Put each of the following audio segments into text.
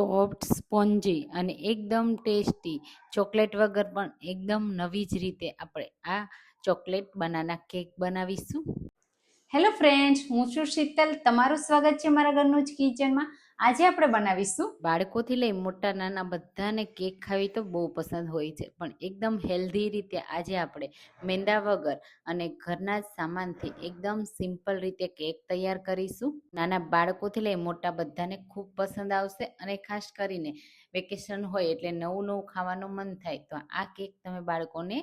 Soft spongy અને એકદમ tasty chocolate વગર પણ એકદમ નવી જ રીતે આપણે આ ચોકલેટ બનાના કેક બનાવીશું. હેલો ફ્રેન્ડ્સ હું છું શીતલ. તમારું સ્વાગત છે મારા ઘરનું જ કિચનમાં આજે આપણે બનાવીશું બાળકોથી લઈ મોટા નાના બધાને કેક ખાવી તો બહુ પસંદ હોય છે, પણ એકદમ હેલ્ધી રીતે આજે આપણે મેંદા વગર અને ઘરના જ સામાનથી એકદમ સિમ્પલ રીતે કેક તૈયાર કરીશું. નાના બાળકોથી લઈ મોટા બધાને ખૂબ પસંદ આવશે અને ખાસ કરીને વેકેશન હોય એટલે નવું નવું ખાવાનું મન થાય તો આ કેક તમે બાળકોને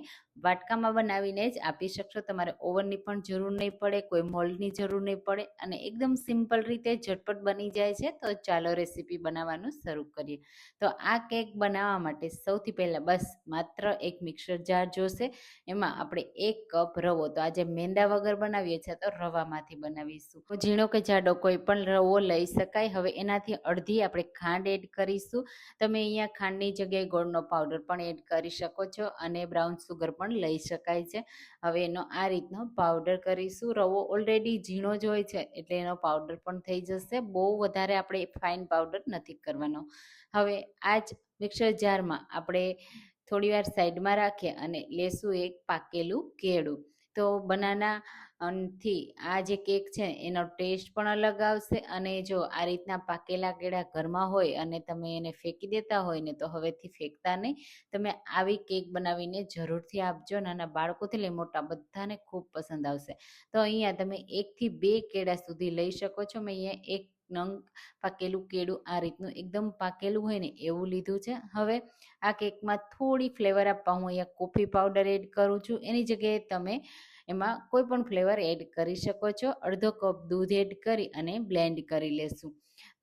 વાટકામાં બનાવીને જ આપી શકશો. તમારે ઓવનની પણ જરૂર નહીં પડે, કોઈ મોલ્ડની જરૂર નહીં પડે અને એકદમ સિમ્પલ રીતે ઝટપટ બની જાય છે. તો ચાલો રેસીપી બનાવવાનું શરૂ કરીએ. તો આ કેક બનાવવા માટે સૌથી પહેલાં બસ માત્ર એક મિક્સર જાર જોશે. એમાં આપણે એક કપ રવો. તો આજે મેંદા વગર બનાવીએ છીએ તો રવામાંથી બનાવીશું. ઝીણો કે જાડો કોઈ પણ રવો લઈ શકાય. હવે એનાથી અડધી આપણે ખાંડ એડ કરીશું. તમે અહીંયા ખાંડની જગ્યાએ ગોળનો પાવડર પણ એડ કરી શકો છો અને બ્રાઉન સુગર પણ લઈ શકાય છે. હવે એનો આ રીતનો પાવડર કરીશું. રવો ઓલરેડી ઝીણો જ હોય છે એટલે એનો પાવડર પણ થઈ જશે. બહુ વધારે આપણે ફાઇન પાવડર નથી કરવાનો. હવે આ જ મિક્સર જારમાં આપણે થોડીવાર સાઈડમાં રાખીએ અને લેશું એક પાકેલું કેળું. તો બનાના થી આ જે કેક છે એનો ટેસ્ટ પણ અલગ આવશે અને જો આ રીતના પાકેલા કેળા ઘરમાં હોય અને તમે એને ફેંકી દેતા હોય ને તો હવેથી ફેંકતા નહીં. તમે આવી કેક બનાવીને જરૂરથી આપજો. નાના બાળકોથી લઈ મોટા બધાને ખૂબ પસંદ આવશે. તો અહીંયા તમે એકથી બે કેળા સુધી લઈ શકો છો. મેં અહીંયા એક નંગ પાકેલું કેળું આ રીતનું એકદમ પાકેલું હોય ને એવું લીધું છે. હવે આ કેકમાં થોડી ફ્લેવર આપવા હું અહીંયા કોફી પાવડર એડ કરું છું. એની જગ્યાએ તમે એમાં કોઈ પણ ફ્લેવર એડ કરી શકો છો. અડધો કપ દૂધ એડ કરી અને બ્લેન્ડ કરી લેશું.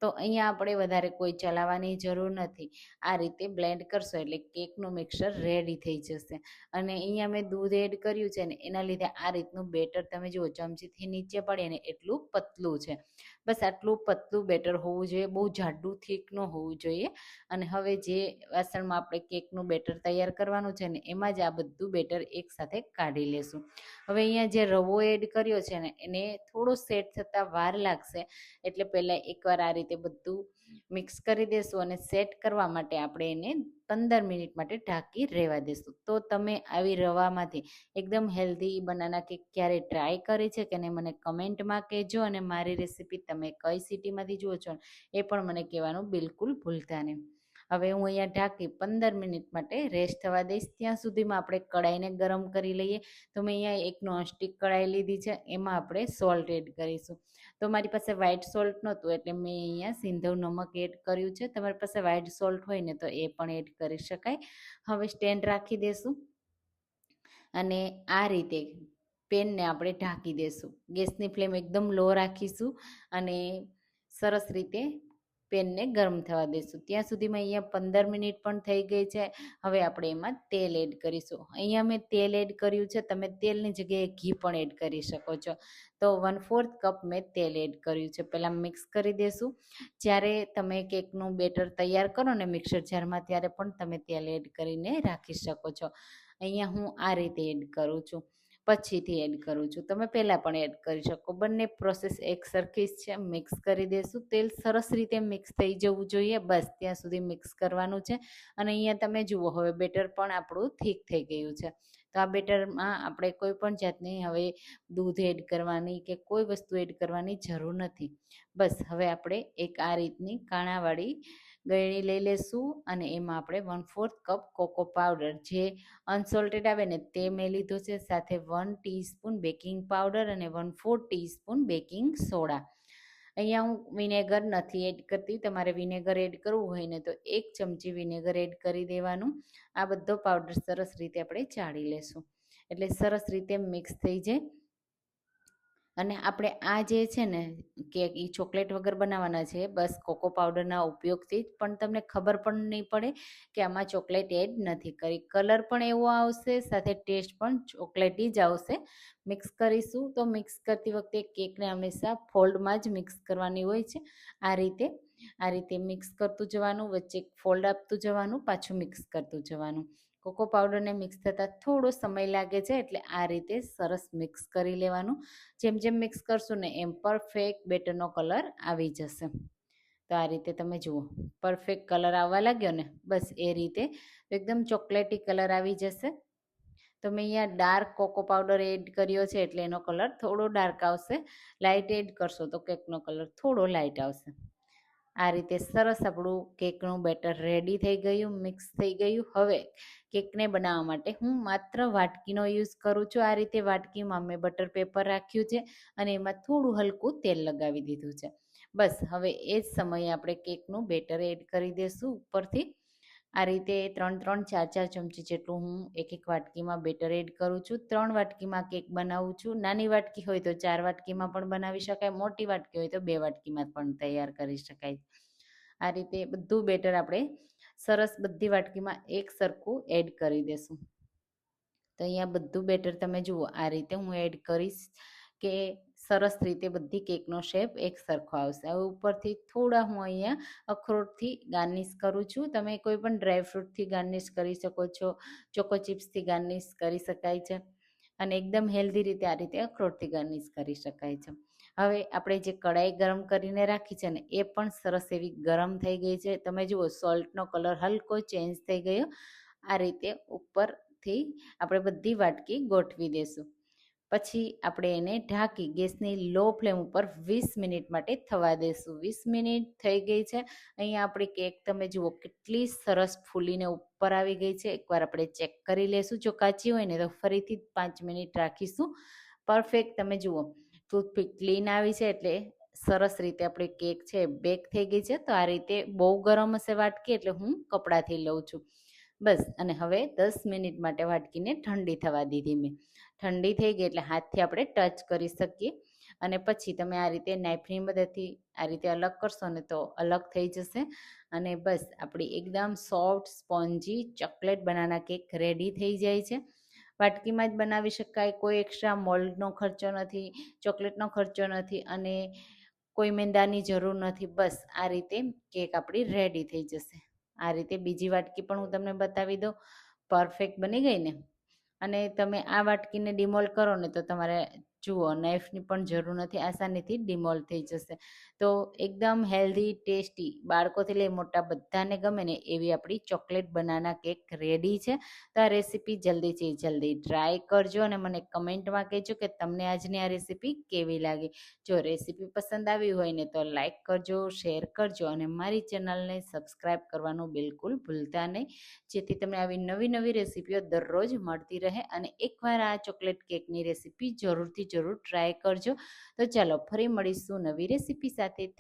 તો અહીંયા આપણે વધારે કોઈ ચલાવવાની જરૂર નથી. આ રીતે બ્લેન્ડ કરશો એટલે કેકનું મિક્સર રેડી થઈ જશે. અને અહીંયા મેં દૂધ એડ કર્યું છે ને એના લીધે આ રીતનું બેટર તમે જુઓ, ચમચીથી નીચે પડે ને એટલું પતલું છે. બસ આટલું પતલું બેટર હોવું જોઈએ, બહુ જાડું થીક ન હોવું જોઈએ. અને હવે જે વાસણમાં આપણે કેકનું બેટર તૈયાર કરવાનું છે ને, એમાં જ આ બધું બેટર એકસાથે કાઢી લેશું. હવે અહીંયા જે રવો એડ કર્યો છે ને, એને થોડો સેટ થતાં વાર લાગશે. એટલે પહેલાં એકવાર આ રીતે બધું મિક્સ કરી દેશું અને સેટ કરવા માટે આપણે એને પંદર મિનિટ માટે ઢાંકી રહેવા દેશું. તો તમે આવી રવામાંથી એકદમ હેલ્ધી બનાના કેક ક્યારે ટ્રાય કરી છે કે નહીં મને કમેન્ટમાં કહેજો અને મારી રેસીપી તમે કઈ સિટીમાંથી જુઓ છો એ પણ મને કહેવાનું બિલકુલ ભૂલતા નહીં. હવે હું અહીંયા ઢાંકી પંદર મિનિટ માટે રેસ્ટ થવા દઈશ. ત્યાં સુધીમાં આપણે કડાઈને ગરમ કરી લઈએ. તો મેં અહીંયા એક નોનસ્ટિક કડાઈ લીધી છે. એમાં આપણે સોલ્ટ એડ કરીશું. તો મારી પાસે વ્હાઇટ સોલ્ટ નહોતું એટલે મેં અહીંયા સિંધવ નમક એડ કર્યું છે. તમારી પાસે વ્હાઇટ સોલ્ટ હોય ને તો એ પણ એડ કરી શકાય. હવે સ્ટેન્ડ રાખી દેશું. અને આ રીતે પેનને આપણે ઢાંકી દેશું. ગેસની ફ્લેમ એકદમ લો રાખીશું અને સરસ રીતે પેનને ગરમ થવા દઈશું ત્યાં સુધીમાં અહીંયા પંદર મિનિટ પણ થઈ ગઈ છે. હવે આપણે એમાં તેલ એડ કરીશું. અહીંયા મેં તેલ એડ કર્યું છે. તમે તેલની જગ્યાએ ઘી પણ એડ કરી શકો છો. તો વન ફોર્થ કપ મેં તેલ એડ કર્યું છે. પહેલાં મિક્સ કરી દેશું. જ્યારે તમે કેકનું બેટર તૈયાર કરો ને મિક્સર જારમાં, ત્યારે પણ તમે તેલ એડ કરીને રાખી શકો છો. અહીંયા હું આ રીતે એડ કરું છું. પછીથી એડ કરું છું. તમે પહેલાં પણ એડ કરી શકો. બંને પ્રોસેસ એક સરખી જ છે. મિક્સ કરી દેશું. તેલ સરસ રીતે મિક્સ થઈ જવું જોઈએ. બસ, ત્યાં સુધી મિક્સ કરવાનું છે. અને અહીંયા તમે જુઓ, હવે બેટર પણ આપણું ઠીક થઈ ગયું છે. તો આ બેટરમાં આપણે કોઈ પણ જાતની હવે દૂધ એડ કરવાની કે કોઈ વસ્તુ એડ કરવાની જરૂર નથી. બસ, હવે આપણે એક આ રીતની કાણાવાળી ગળણી લઈ લેશું અને એમાં આપણે one fourth cup cocoa powder જે અનસોલ્ટેડ આવે ને તે મેં લીધો છે. સાથે વન ટીસ્પૂન બેકિંગ પાવડર અને one fourth teaspoon baking soda. અહીંયા હું વિનેગર નથી એડ કરતી, તમારે વિનેગર એડ કરવું હોય ને તો એક ચમચી વિનેગર એડ કરી દેવાનું. આ બધો પાવડર સરસ રીતે આપણે ચાળી લેશું. એટલે સરસ રીતે મિક્સ થઈ જાય. અને આપણે આ જે છે ને કેક એ ચોકલેટ વગર બનાવવાના છે, બસ કોકો પાવડરના ઉપયોગથી જ, પણ તમને ખબર પણ નહીં પડે કે આમાં ચોકલેટ એડ નથી કરી. કલર પણ એવો આવશે, સાથે ટેસ્ટ પણ ચોકલેટી જ આવશે. મિક્સ કરીશું તો મિક્સ કરતી વખતે કેકને હંમેશા ફોલ્ડમાં જ મિક્સ કરવાની હોય છે. આ રીતે આ રીતે મિક્સ કરતું જવાનું, વચ્ચે ફોલ્ડ આપતું જવાનું, પાછું મિક્સ કરતું જવાનું. કોકો પાવડરને મિક્સ થતાં થોડો સમય લાગે છે એટલે આ રીતે સરસ મિક્સ કરી લેવાનું. જેમ જેમ મિક્સ કરશું ને એમ પરફેક્ટ બેટરનો કલર આવી જશે. તો આ રીતે તમે જુઓ, પરફેક્ટ કલર આવવા લાગ્યો ને, બસ એ રીતે એકદમ ચોકલેટી કલર આવી જશે. તો મેં અહીંયા ડાર્ક કોકો પાવડર એડ કર્યો છે એટલે એનો કલર થોડો ડાર્ક આવશે. લાઇટ એડ કરશો તો કેકનો કલર થોડો લાઇટ આવશે. આ રીતે સરસ આપણું કેકનું બેટર રેડી થઈ ગયું, મિક્સ થઈ ગયું. હવે કેકને બનાવવા માટે હું માત્ર વાટકીનો યુઝ કરું છું. આ રીતે વાટકીમાં મેં બટર પેપર રાખ્યું છે અને એમાં થોડું હલકું તેલ લગાવી દીધું છે. બસ હવે એ જ સમયે આપણે કેકનું બેટર એડ કરી દઈશું ઉપરથી. આ રીતે ત્રણ ત્રણ, ચાર ચાર ચમચી જેટલું હું એક એક વાટકીમાં બેટર એડ કરું છું. ત્રણ વાટકીમાં કેક બનાવું છું. નાની વાટકી હોય તો ચાર વાટકીમાં પણ બનાવી શકાય, મોટી વાટકી હોય તો બે વાટકીમાં પણ તૈયાર કરી શકાય. આ રીતે બધું બેટર આપણે સરસ બધી વાટકીમાં એક સરખું એડ કરી દેશું. તો અહીંયા બધું બેટર તમે જુઓ, આ રીતે હું એડ કરીશ કે સરસ રીતે બધી કેકનો શેપ એક સરખો આવશે. હવે ઉપરથી થોડા હું અહીંયા અખરોટથી ગાર્નિશ કરું છું. તમે કોઈ પણ ડ્રાયફ્રૂટથી ગાર્નિશ કરી શકો છો, ચોકો ચિપ્સથી ગાર્નિશ કરી શકાય છે અને એકદમ હેલ્ધી રીતે આ રીતે અખરોટથી ગાર્નિશ કરી શકાય છે. હવે આપણે જે કડાઈ ગરમ કરીને રાખી છે ને, એ પણ સરસ એવી ગરમ થઈ ગઈ છે. તમે જુઓ, સોલ્ટનો કલર હલકો ચેન્જ થઈ ગયો. આ રીતે ઉપરથી આપણે બધી વાટકી ગોઠવી દેશું. પછી આપણે એને ઢાંકી ગેસની લો ફ્લેમ ઉપર વીસ મિનિટ માટે થવા દઈશું. વીસ મિનિટ થઈ ગઈ છે. અહીંયા આપણી કેક તમે જુઓ કેટલી સરસ ફૂલીને ઉપર આવી ગઈ છે. એકવાર આપણે ચેક કરી લેશું. જો કાચી હોય ને તો ફરીથી પાંચ મિનિટ રાખીશું. પરફેક્ટ તમે જુઓ, ટૂથપીક ક્લીન આવી છે એટલે સરસ રીતે આપણી કેક છે બેક થઈ ગઈ છે. તો આ રીતે બહુ ગરમ હશે વાટકી એટલે હું કપડાથી લઉં છું. બસ, અને હવે દસ મિનિટ માટે વાટકીને ઠંડી થવા દીધી મેં. ઠંડી થઈ ગઈ એટલે હાથથી આપણે ટચ કરી શકીએ. અને પછી તમે આ રીતે નાઇફની મદદથી આ રીતે અલગ કરશો ને તો અલગ થઈ જશે. અને બસ આપણી એકદમ soft, spongy, chocolate banana cake ready થઈ જાય છે. વાટકીમાં જ બનાવી શકાય, કોઈ એક્સ્ટ્રા મોલ્ડનો ખર્ચો નથી, ચોકલેટનો ખર્ચો નથી અને કોઈ મેંદાની જરૂર નથી. બસ આ રીતે કેક આપણી રેડી થઈ જશે. આ રીતે બીજી વાટકી પણ હું તમને બતાવી દઉં. પરફેક્ટ બની ગઈ ને? અને તમે આ વાટકીને ડિમોલ કરો ને તો તમારે જુઓ નાઇફની પણ જરૂર નથી, આસાનીથી ડિમોલ થઈ જશે. તો એકદમ હેલ્ધી ટેસ્ટી બાળકોથી લઈ મોટા બધાને ગમે ને એવી આપણી ચોકલેટ બનાના કેક રેડી છે. તો આ રેસીપી જલ્દીથી જલ્દી ટ્રાય કરજો અને મને કમેન્ટમાં કહેજો કે તમને આજની આ રેસીપી કેવી લાગી. જો રેસીપી પસંદ આવી હોય ને તો લાઈક કરજો શેર કરજો અને મારી ચેનલને સબસ્ક્રાઈબ કરવાનું બિલકુલ ભૂલતા નહીં. જેથી તમને આવી નવી નવી રેસીપીઓ દરરોજ મળતી રહે અને એકવાર આ ચોકલેટ કેકની રેસીપી જરૂરથી જરૂર ટ્રાય કરજો. તો ચાલો ફરી મળીશું નવી રેસીપી સાથે.